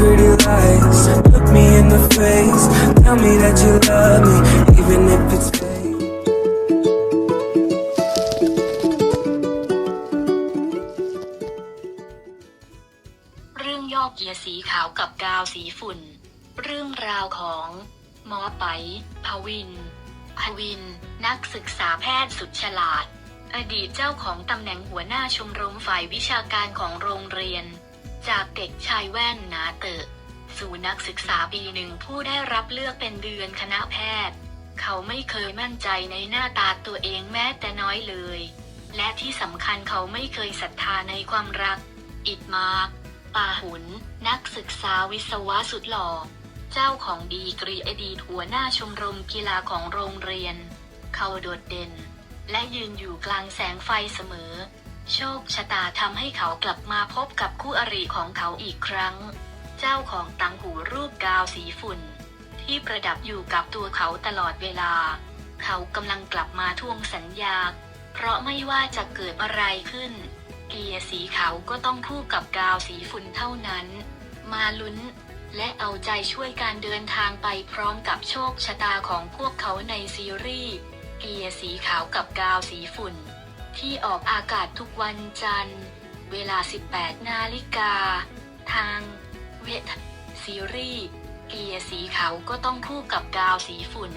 pretty lies. Look me in the face. Tell me that you love me, even if it's fake. เรื่องยอกเกียร์สีขาวกับกาวสีฝุ่น เรื่องราวของหมอไปภวินภวิน นักศึกษาแพทย์สุดฉลาด อดีตเจ้าของตำแหน่งหัวหน้าชมรมฝ่ายวิชาการของโรงเรียน จากเด็กชายแว่นหนาเตอะสู่นักศึกษาปีหนึ่งผู้ได้รับเลือกเป็นเดือนคณะแพทย์ เขาไม่เคยมั่นใจในหน้าตาตัวเองแม้แต่น้อยเลย และที่สำคัญเขาไม่เคยศรัทธาในความรัก อิดมาร์กปาหุน นักศึกษาวิศวะสุดหล่อ เจ้าของดีกรีอดีตหัวหน้าชมรมกีฬาของโรงเรียน เขาโดดเด่น และยืนอยู่กลางแสงไฟเสมอ โชคชะตาทำให้เขากลับมาพบกับคู่อริของเขาอีกครั้ง เจ้าของตังหูรูปกาวสีฝุ่น ที่ประดับอยู่กับตัวเขาตลอดเวลา เขากำลังกลับมาทวงสัญญา เพราะไม่ว่าจะเกิดอะไรขึ้น เกียร์สีขาวก็ต้องคู่กับกาวสีฝุ่นเท่านั้น มาลุ้น และเอาใจช่วยการเดินทางไปพร้อมกับโชคชะตาของพวกเขาในซีรีส์เกียร์สีขาวกับกาวสีฝุ่น ที่ออกอากาศทุกวันจันทร์ เวลา 18 นาฬิกา ทาง เวทซีรีส์เกียร์สีขาวก็ต้องคู่กับกาวสีฝุ่น